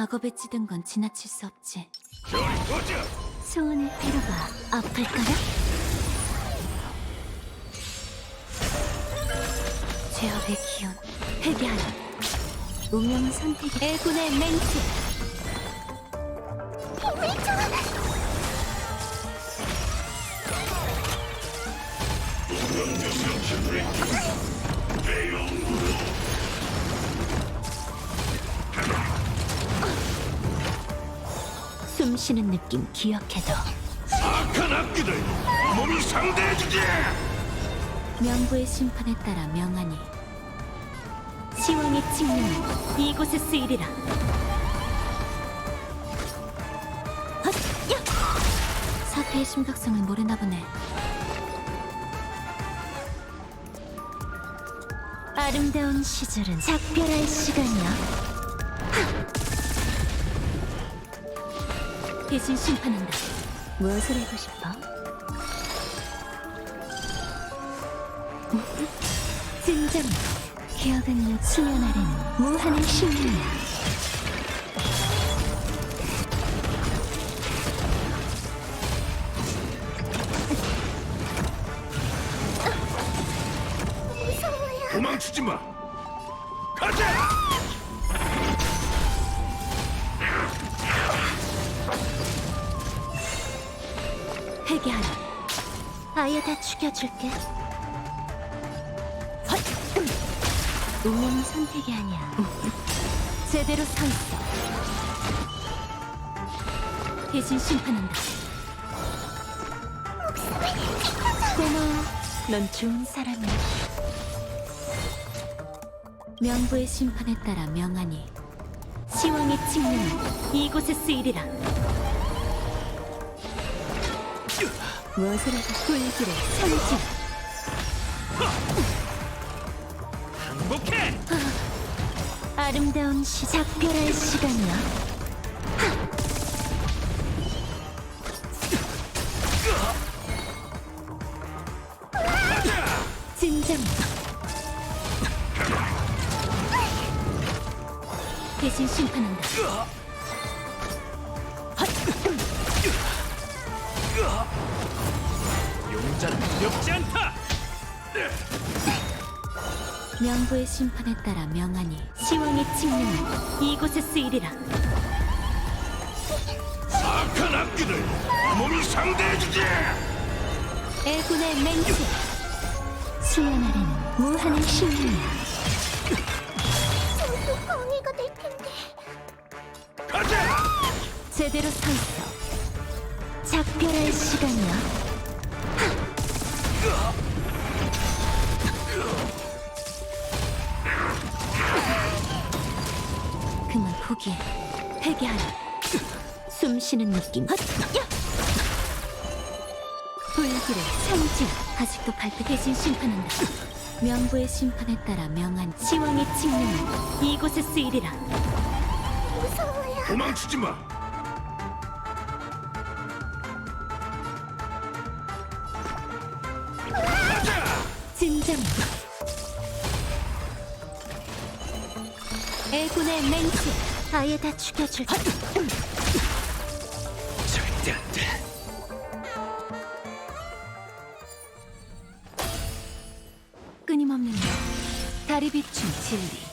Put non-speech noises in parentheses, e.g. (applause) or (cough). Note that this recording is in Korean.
악업에 찌든 건 지나칠 수 없지. 저리 보자. 소원의 피로가 아플까요? 제압의 기운 회개하라. 운명 선택 애군의 맹세. 숨 쉬는 느낌 기억해둬. 악한 악기들 몸이 상대해주지. 명부의 심판에 따라 명하니 시왕의 칙령은 이곳에 쓰이리라 헛! 야! 사태의 심각성을 모르나 보네 아름다운 시절은 작별할 시간이야 대신 심판한다 무엇을 하고 싶어? 진정 기억은 육 수년 아래는 무한의 신명이야 도망치지 마. 가자. 회개하라. 아예 다 죽여줄게. 운명은 선택이 아니야. (laughs) 제대로 서 있어. 대신 심판한다. 고마워. 넌 좋은 사람이야. 명부의 심판에 따라 명하니 시왕의 칙령은 이곳에 쓰이리라 무엇을 하고 불길의 상징 행복해. 아름다운 시 작별할 시간이야. 진정. 대신 심판한다 자는 두렵지 않다. 명부의 심판에 따라 명하니 시왕의 칙령은 이곳에 쓰이리라 악한 악기들 몸이 상대해주지. 애군의 맹세 수연 아래는 무한의 신명이야 방해가 될 텐데. 가자. 제대로 서 있어 작별할 시간이야 그만 포기해 회개하라 숨 쉬는 느낌 헛! 야! 불길의 상징 아직도 발표 대신 심판한다 명부의 심판에 따라 명한 시왕의 칙령은 이곳에 쓰이리라 무서워요. 도망치지 마. 진정. 애군의 맹세 아예 다 죽여줄게 절대 안 돼. 끊임없는 다리 비춤 진리